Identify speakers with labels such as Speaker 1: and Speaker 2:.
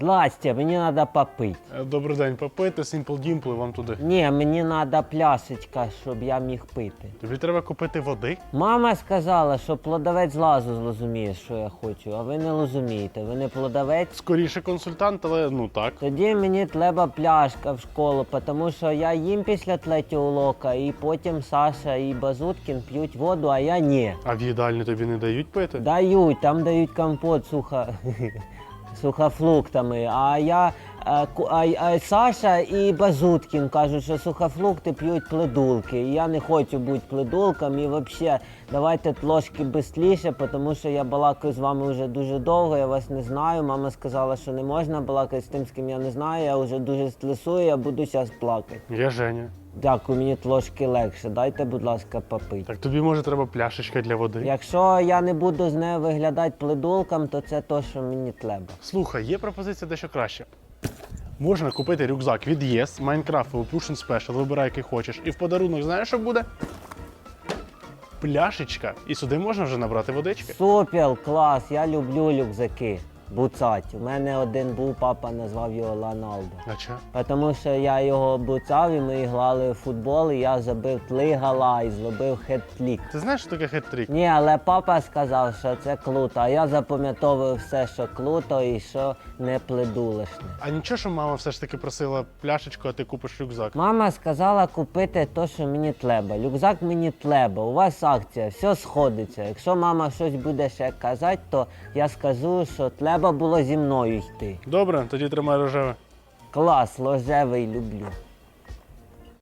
Speaker 1: Здрасте, мені треба попити.
Speaker 2: Е, Добрий день, попити, Simple Dimple вам туди.
Speaker 1: Ні, мені треба пляшечка, щоб я міг пити.
Speaker 2: Тобі треба купити води.
Speaker 1: Мама сказала, що плодавець лазу зрозуміє, що я хочу, а ви не розумієте. Ви не плодавець.
Speaker 2: Скоріше консультант, але ну так.
Speaker 1: Тоді мені треба пляшка в школу, тому що я їм після третього урока, і потім Саша і Базуткін п'ють воду, а я ні.
Speaker 2: А в їдальні тобі не дають пити?
Speaker 1: Дають, там дають компот сухо, сухофруктами. А я а, а, а Саша і Базуткін кажуть, що сухофрукти п'ють пледулки. І я не хочу бути пледулком. І взагалі давайте трошки швидше, тому що я балакаю з вами вже дуже довго, я вас не знаю. Мама сказала, що не можна балакати з тим, з ким я не знаю. Я вже дуже стресую, я буду зараз плакати.
Speaker 2: Я Женя.
Speaker 1: Дякую, мені трошки легше. Дайте, будь ласка, попити.
Speaker 2: Так тобі може треба пляшечка для води.
Speaker 1: Якщо я не буду з нею виглядати пледулком, то це то, що мені треба.
Speaker 2: Слухай, є пропозиція дещо краще. Можна купити рюкзак від ЄС, Minecraft Evolution Special, вибирай який хочеш. І в подарунок знаєш, що буде? Пляшечка. І сюди можна вже набрати водички.
Speaker 1: Супер, клас, я люблю рюкзаки. Буцать. У мене один був, папа назвав його Ланалдо.
Speaker 2: А чо?
Speaker 1: Тому що я його буцав і ми грали в футбол, і я забив три гала і зробив хет-трік.
Speaker 2: Ти знаєш, що таке хет-трік?
Speaker 1: Ні, але папа сказав, що це круто, а я запам'ятовував все, що круто і що не пледулишне.
Speaker 2: А нічого, що мама все ж таки просила пляшечку, а ти купиш рюкзак.
Speaker 1: Мама сказала купити те, що мені треба. Рюкзак мені треба. У вас акція, все сходиться. Якщо мама щось буде ще казати, то я скажу, що треба було зі мною йти.
Speaker 2: Добре, тоді тримай рожеве.
Speaker 1: Клас, ложевий люблю.